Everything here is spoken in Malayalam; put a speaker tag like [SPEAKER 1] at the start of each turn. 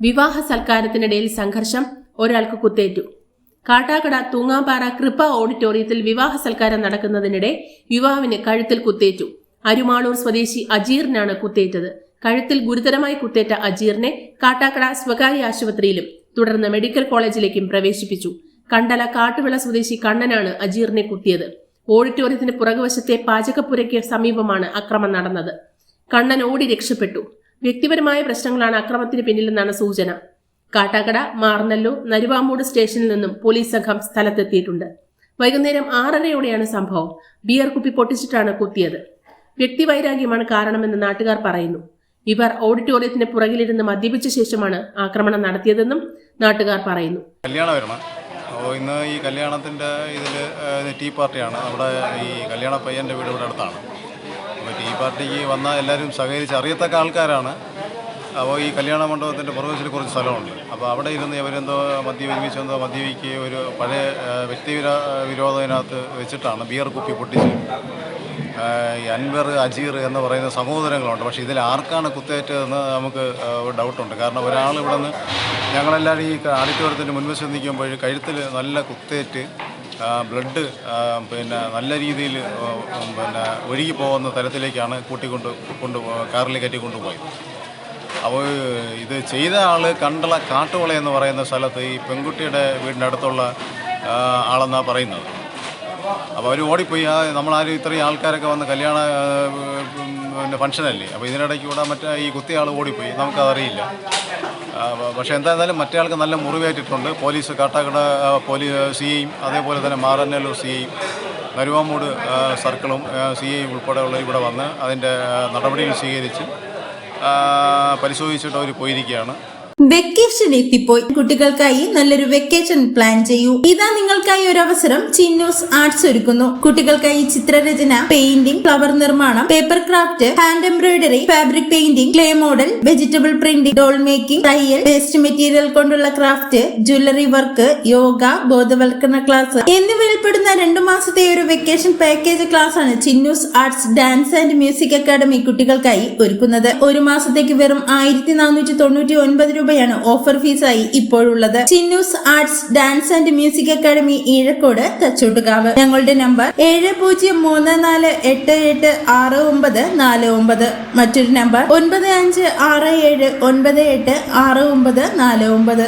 [SPEAKER 1] വിവാഹ സൽക്കാരത്തിനിടയിൽ സംഘർഷം ഒരാൾക്ക് കുത്തേറ്റു. കാട്ടാക്കട തൂങ്ങാമ്പാറ കൃപ ഓഡിറ്റോറിയത്തിൽ വിവാഹ സൽക്കാരം നടക്കുന്നതിനിടെ യുവാവിന് കഴുത്തിൽ കുത്തേറ്റു. അരുമാളൂർ സ്വദേശി അജീറിനാണ് കുത്തേറ്റത്. കഴുത്തിൽ ഗുരുതരമായി കുത്തേറ്റ അജീറിനെ കാട്ടാക്കട സ്വകാര്യ ആശുപത്രിയിലും തുടർന്ന് മെഡിക്കൽ കോളേജിലേക്കും പ്രവേശിപ്പിച്ചു. കണ്ടല കാട്ടുവിള സ്വദേശി കണ്ണനാണ് അജീറിനെ കുത്തിയത്. ഓഡിറ്റോറിയത്തിന് പുറകുവശത്തെ പാചകപ്പുരയ്ക്ക് സമീപമാണ് അക്രമം നടന്നത്. കണ്ണൻ ഓടി രക്ഷപ്പെട്ടു. വ്യക്തിപരമായ പ്രശ്നങ്ങളാണ് അക്രമത്തിന് പിന്നിലെന്നാണ് സൂചന. കാട്ടാക്കട മാർനല്ലൂർ നരുവാമൂട് സ്റ്റേഷനിൽ നിന്നും പോലീസ് സംഘം സ്ഥലത്തെത്തിയിട്ടുണ്ട്. വൈകുന്നേരം ആറരയോടെയാണ് സംഭവം. ബിയർ കുപ്പി പൊട്ടിച്ചിട്ടാണ് കുത്തിയത്. വ്യക്തിവൈരാഗ്യമാണ് കാരണമെന്ന് നാട്ടുകാർ പറയുന്നു. ഇവർ ഓഡിറ്റോറിയത്തിന് പുറകിലിരുന്ന് മദ്യപിച്ച ശേഷമാണ് ആക്രമണം നടത്തിയതെന്നും നാട്ടുകാർ പറയുന്നു.
[SPEAKER 2] അപ്പോൾ ഇന്ന് ഈ കല്യാണത്തിന്റെ ഇതിൽ ടീ പാർട്ടിയാണ് നമ്മുടെ ഈ കല്യാണ പയ്യന്റെ വീട് ഇവിടെ അടുത്താണ്. പാർട്ടിക്ക് വന്ന എല്ലാവരും സഹകരിച്ച് അറിയത്തക്ക ആൾക്കാരാണ്. അപ്പോൾ ഈ കല്യാണ മണ്ഡപത്തിന്റെ പുറകുവശത്തിൽ കുറച്ച് സ്ഥലമുണ്ട്. അപ്പോൾ അവിടെ ഇരുന്ന് ഇവരെന്തോ മദ്യം ഒരുമിച്ച് എന്തോ മദ്യപിക്കുകയും ഒരു പഴയ വ്യക്തി വിരോധത്തിനകത്ത് വെച്ചിട്ടാണ് ബിയർ കുപ്പി പൊട്ടിച്ച് അൻവർ അജീർ എന്ന് പറയുന്ന സഹോദരങ്ങളുണ്ട് പക്ഷേ ഇതിൽ ആർക്കാണ് കുത്തേറ്റതെന്ന് നമുക്ക് ഡൗട്ടുണ്ട്. കാരണം ഒരാൾ ഇവിടെ നിന്ന് ഞങ്ങളെല്ലാവരും ഈ ആഡിറ്റോറിയത്തിന്റെ മുൻവശം നിൽക്കുമ്പോൾ കഴുത്തിൽ നല്ല കുത്തേറ്റ് ബ്ലഡ് പിന്നെ നല്ല രീതിയിൽ പിന്നെ ഒഴുകി പോകുന്ന തരത്തിലേക്കാണ് കൂട്ടിക്കൊണ്ട് കൊണ്ട് കാറിൽ കയറ്റി കൊണ്ടുപോയത്. അപ്പോൾ ഇത് ചെയ്ത ആൾ കണ്ടള കാട്ടുവള എന്ന് പറയുന്ന സ്ഥലത്ത് ഈ പെൺകുട്ടിയുടെ വീടിന്റെ അടുത്തുള്ള ആളെന്നാണ് പറയുന്നത്. അപ്പോൾ അവർ ഓടിപ്പോയി. ആ നമ്മളാരും ഇത്രയും ആൾക്കാരൊക്കെ വന്ന് കല്യാണ പിന്നെ ഫംഗ്ഷനല്ലേ? അപ്പോൾ ഇതിനിടയ്ക്ക് കൂടെ മറ്റേ ഈ കുത്തിയ ആൾ ഓടിപ്പോയി. നമുക്കതറിയില്ല. പക്ഷേ എന്തായിരുന്നാലും മറ്റേ ആൾക്ക് നല്ല മുറിവേറ്റിട്ടുണ്ട്. പോലീസ് കാട്ടാക്കട പോലീസ് സി ഐയും അതേപോലെ തന്നെ മാറന്നല്ലൂർ സി ഐയും നരുവാമൂട് സർക്കിളും സി ഐ ഉൾപ്പെടെയുള്ള ഇവിടെ വന്ന് അതിന്റെ നടപടികൾ സ്വീകരിച്ച് പരിശോധിച്ചിട്ട് അവർ പോയിരിക്കുകയാണ്.
[SPEAKER 3] വെക്കേഷൻ എത്തിപ്പോയി കുട്ടികൾക്കായി നല്ലൊരു വെക്കേഷൻ പ്ലാൻ ചെയ്യൂ. ഇതാ നിങ്ങൾക്കായി ഒരു അവസരം ചിന്നൂസ് ആർട്സ് ഒരുക്കുന്നു. കുട്ടികൾക്കായി ചിത്രരചന പെയിന്റിംഗ് ഫ്ലവർ നിർമ്മാണം paper craft hand embroidery fabric painting clay model vegetable printing doll making തയ്യൽ വേസ്റ്റ് മെറ്റീരിയൽ കൊണ്ടുള്ള ക്രാഫ്റ്റ് ജ്വല്ലറി വർക്ക് യോഗ ബോധവൽക്കരണ ക്ലാസ് എന്നിവ ഉൾപ്പെടുന്ന രണ്ടു മാസത്തെ ഒരു വെക്കേഷൻ പാക്കേജ് ക്ലാസ് ആണ് Chinnus arts dance and music academy കുട്ടികൾക്കായി ഒരുക്കുന്നത്. ഒരു മാസത്തേക്ക് വെറും ആയിരത്തി നാനൂറ്റി തൊണ്ണൂറ്റി ഒൻപത് രൂപയാണ് ഓഫർ ഫീസായി ഇപ്പോഴുള്ളത്. Chinnus arts dance and music academy Eezhakkode Thachottukavu. ഞങ്ങളുടെ നമ്പർ ഏഴ് പൂജ്യം മൂന്ന് നാല് എട്ട് എട്ട് ആറ് ഒമ്പത് നാല് ഒമ്പത്. മറ്റൊരു നമ്പർ ഒൻപത് അഞ്ച് ആറ് ഏഴ് ഒൻപത് എട്ട് ആറ് ഒമ്പത് നാല് ഒമ്പത്.